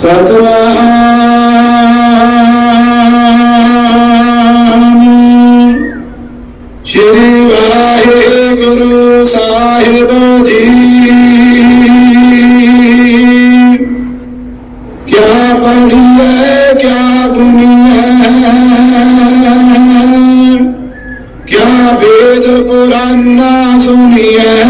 ਸਤਨਾਮ। ਸ਼੍ਰੀ ਵਾਹਿਗੁਰੂ ਸਾਹਿਬ ਜੀ। ਕਿਆ ਪੜੀਏ ਕਿਆ ਗੁਨੀਏ ਕਿਆ ਵੇਦ ਪੁਰਾਨਾ ਸੁਨੀਏ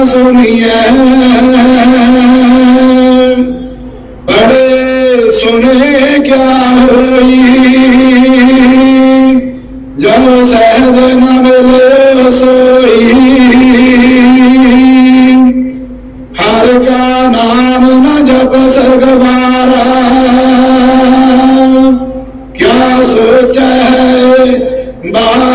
ਪੁਰਾਨਾ ਬੜੇ ਸੁਨੇ ਕਿਆ ਹੋਈ। ਜੋ ਸਹਿਜ ਨ ਮਿਲੇ ਸੋਈ ਹਰ ਕਾ ਨਾਮ ਨ ਜਪ ਸਗਵਾਰਾ। ਕਿਆ ਸੋਚੈ ਬਾਰੰਬਾਰ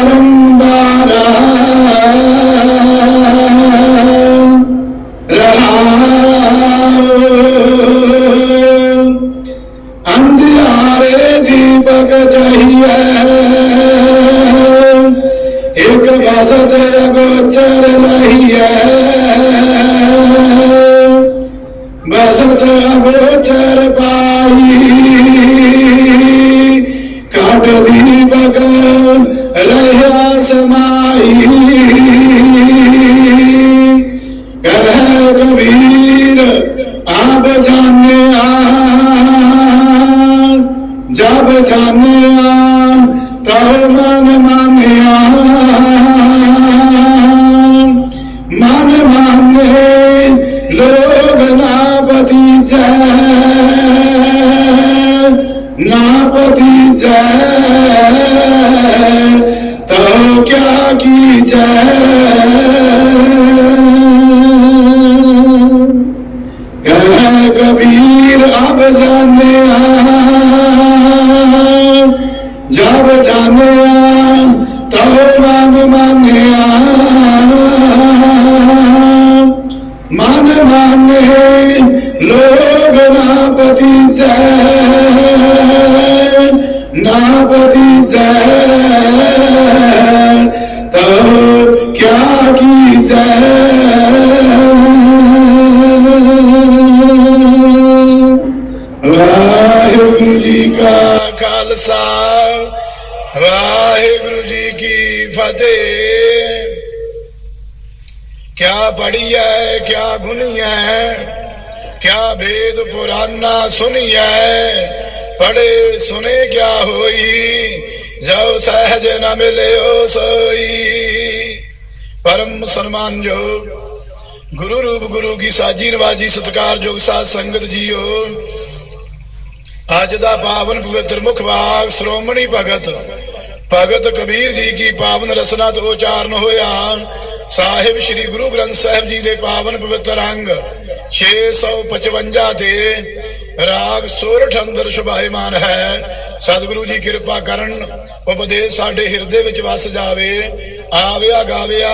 ਕਾਟ ਦੀਪਕ ਰਹਿਆ ਸਮਾਈ ਕਹਿ ਕਬੀਰ ਆਪ ਜਾਣਿਆ ਜਬ ਜਾਣਿਆ ਤਉ ਮਨ ਮਾਨਿਆ ਮਨ ਕੀ ਕਿਆ ਕਹਿ ਕਬੀਰ ਅਬ ਜਾਣਿਆ, ਜਬ ਜਾਣਿਆ ਤਉ ਮਨ ਮਾਨਿਆ। ਮਨ ਮਾਨੇ, ਲੋਗ ਨਾ ਪਤੀਜੈ ਨਾ ਪਤੀਜੈ ਤਉ ਖਾਲਸਾ। ਵਾਹਿਗੁਰੂ ਜੀ ਕੀ ਫਤਿਹ। ਕਿਆ ਪੜੀਐ ਕਿਆ ਗੁਨੀਐ, ਕਿਆ ਭੇਦ ਪੁਰਾਨਾ ਸੁਨੀਐ। ਪੜੇ ਸੁਨੇ ਕਿਆ ਹੋਈ ਜਬ ਸਹਿਜ ਨ ਮਿਲਿਓ ਸੋਈ। ਪਰਮ ਸਨਮਾਨਯੋਗ ਗੁਰੂ ਰੂਪ ਗੁਰੂ ਕੀ ਸਾਜੀ ਨਵਾਜੀ ਸਤਕਾਰਯੋਗ ਸਾਧ ਸੰਗਤ ਜੀਓ। ਅੱਜ ਦਾ ਪਾਵਨ ਪਵਿੱਤਰ ਮੁਖ ਭਾਗ, ਸ਼੍ਰੋਮਣੀ ਭਗਤ। ਭਗਤ ਕਬੀਰ ਜੀ ਕੀ ਪਾਵਨ ਰਸਨਾ ਤੋਂ ਉਚਾਰਨ ਹੋਇਆ। ਸਾਹਿਬ ਸ੍ਰੀ ਗੁਰੂ ਗ੍ਰੰਥ ਸਾਹਿਬ ਜੀ ਦੇ ਪਾਵਨ ਪਵਿੱਤਰ ਅੰਗ 655 ਤੇ ਰਾਗ ਸੋਰਠ ਅੰਦਰ ਸ਼ੁਭਾਇਮਾਨ ਹੈ। ਸਤਿਗੁਰੂ ਜੀ ਕਿਰਪਾ ਕਰਨ, ਉਪਦੇਸ਼ ਸਾਡੇ ਹਿਰਦੇ ਵਿੱਚ ਵਸ ਜਾਵੇ। ਆਵਿਆ ਗਾਵਿਆ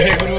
ਵਾਹਿਗੁਰੂ